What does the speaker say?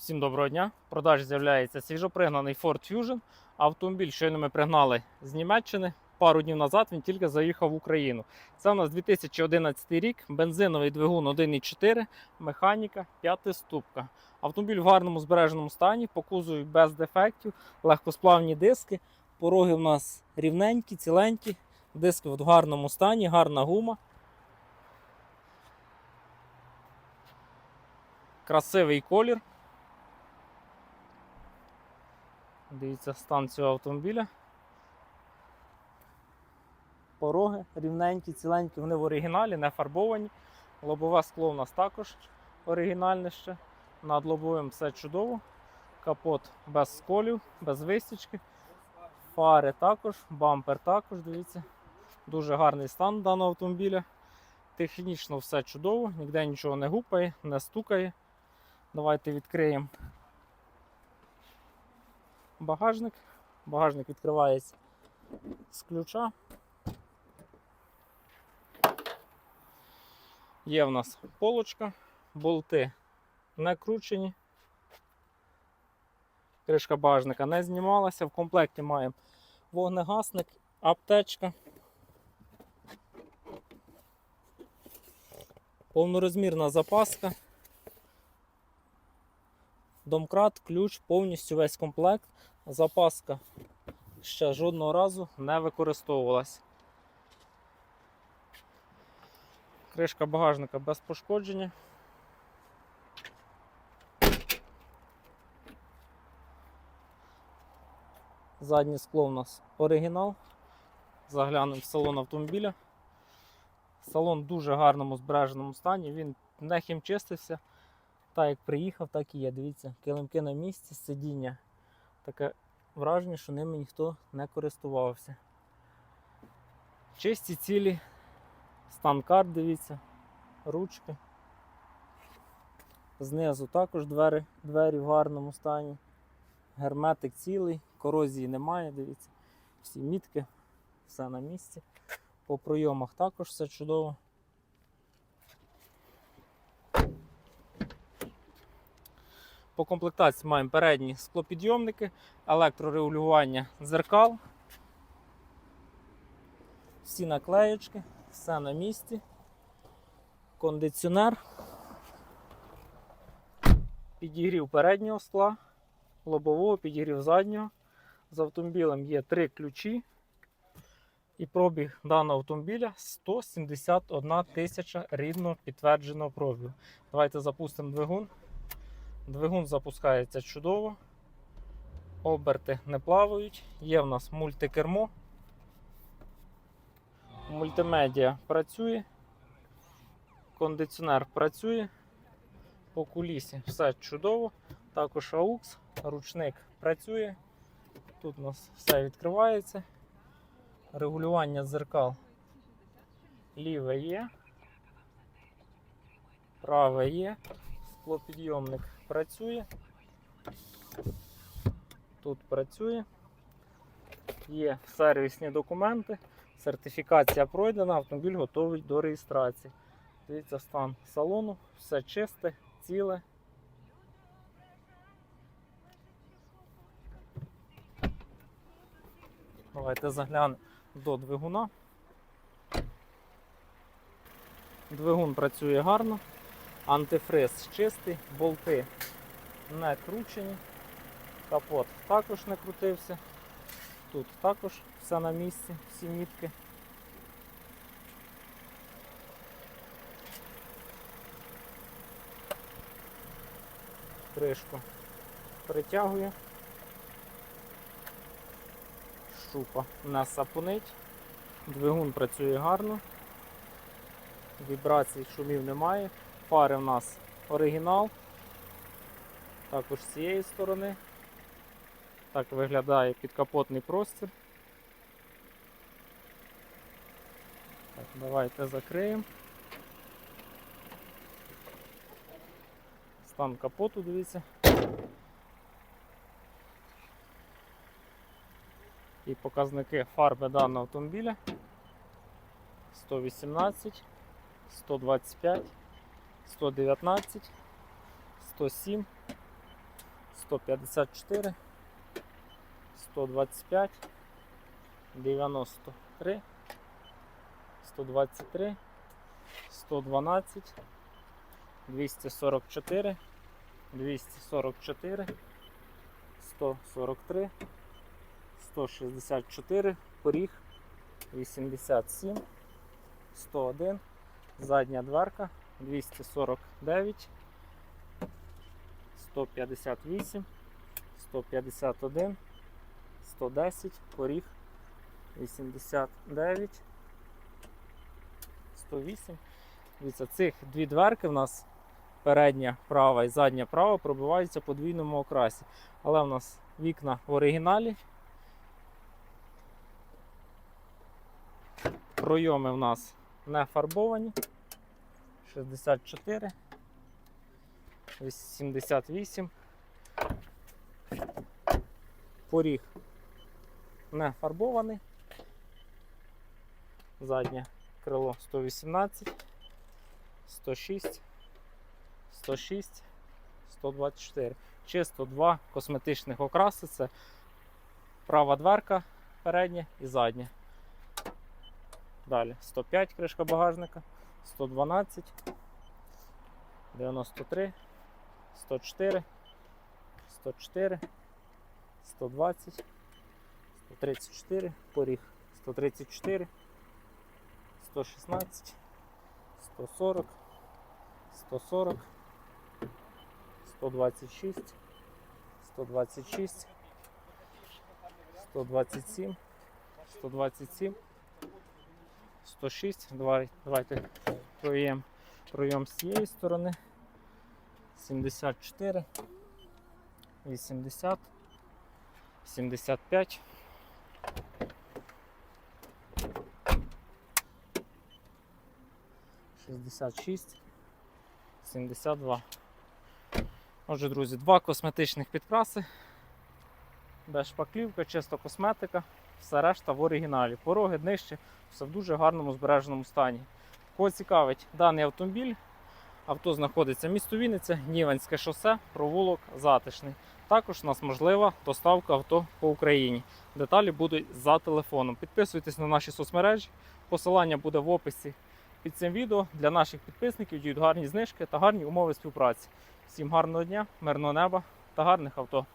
Всім доброго дня. В продажі з'являється свіжопригнаний Ford Fusion. Автомобіль щойно ми пригнали з Німеччини. Пару днів назад він тільки заїхав в Україну. Це у нас 2011 рік, бензиновий двигун 1.4, механіка, п'ятиступка. Автомобіль в гарному збереженому стані, по кузову без дефектів, легкосплавні диски. Пороги в нас рівненькі, ціленькі, диски в гарному стані, гарна гума. Красивий колір. Дивіться стан цього автомобіля. Пороги рівненькі, ціленькі, вони в оригіналі, не фарбовані. Лобове скло у нас також оригінальне ще. Над лобовим все чудово. Капот без сколів, без вистічки. Фари також, бампер також, дивіться. Дуже гарний стан даного автомобіля. Технічно все чудово, ніде нічого не гупає, не стукає. Давайте відкриємо багажник. Багажник відкривається з ключа. Є в нас полочка, болти не кручені. Кришка багажника не знімалася. В комплекті маємо вогнегасник, аптечка. Повнорозмірна запаска. Домкрат, ключ, повністю весь комплект. Запаска ще жодного разу не використовувалась. Кришка багажника без пошкодження. Заднє скло у нас оригінал. Заглянемо в салон автомобіля. Салон в дуже гарному збереженому стані, він не хімчистився. Так як приїхав, так і є. Дивіться, килимки на місці, сидіння. Таке враження, що ними ніхто не користувався. Чисті цілі, стан карт, дивіться, ручки. Знизу також двері, двері в гарному стані. Герметик цілий, корозії немає, дивіться. Всі мітки, все на місці. По пройомах також все чудово. По комплектації маємо передні склопідйомники, електрорегулювання дзеркал. Всі наклеєчки, все на місці. Кондиціонер. Підігрів переднього скла, лобового, підігрів заднього. З автомобілем є три ключі. І пробіг даного автомобіля 171 тисяча рідно підтвердженого пробігу. Давайте запустимо двигун. Двигун запускається чудово. Оберти не плавають. Є в нас мультикермо. Мультимедіа працює. Кондиціонер працює. По кулісі все чудово. Також AUX, ручник працює. Тут у нас все відкривається. Регулювання дзеркал ліве є. Праве є. Склопідйомник працює. Тут працює. Є сервісні документи. Сертифікація пройдена, автомобіль готовий до реєстрації. Дивіться стан салону, все чисте, ціле. Давайте заглянемо до двигуна. Двигун працює гарно, антифриз чистий, болти не кручені, капот також не крутився. Тут також все на місці, всі мітки. Кришку притягує. Шупа не сапунить. Двигун працює гарно. Вібрацій, шумів немає. Фари в нас оригінал. Також з цієї сторони. Так виглядає підкапотний простір. Так, давайте закриємо. Стан капоту, дивіться. І показники фарби даного автомобіля 118, 125, 119, 107, 154, 125, 93, 123, 112, 244, 244, 143, 164, поріг, 87, 101, задня дверка, 249, 158, 151, 110, поріг, 89, 108. Дивіться, цих дві дверки в нас передня права і задня права пробиваються по подвійному окрасі. Але в нас вікна в оригіналі. Пройоми в нас не фарбовані. 64, 78. Поріг не фарбований. Заднє крило 118, 106, 106, 124. Чисто два косметичних окраси. Це права дверка передня і задня. Далі 105 кришка багажника, 112, 93, 104, 104, 120, 134, поріг 134, 116, 140, 140, 126, 126, 127, 127, 106. Давай, давайте проєм, проєм з цієї сторони. 74, 80, 75. Шістдесят шість, сімдесят два. Отже, друзі, два косметичних підкраси. Без шпаклівка, чисто косметика, все решта в оригіналі. Пороги днище, все в дуже гарному збереженому стані. Кого цікавить даний автомобіль, авто знаходиться місто Вінниця, Ніванське шосе, провулок Затишний. Також у нас можлива доставка авто по Україні. Деталі будуть за телефоном. Підписуйтесь на наші соцмережі. Посилання буде в описі під цим відео. Для наших підписників діють гарні знижки та гарні умови співпраці. Всім гарного дня, мирного неба та гарних авто.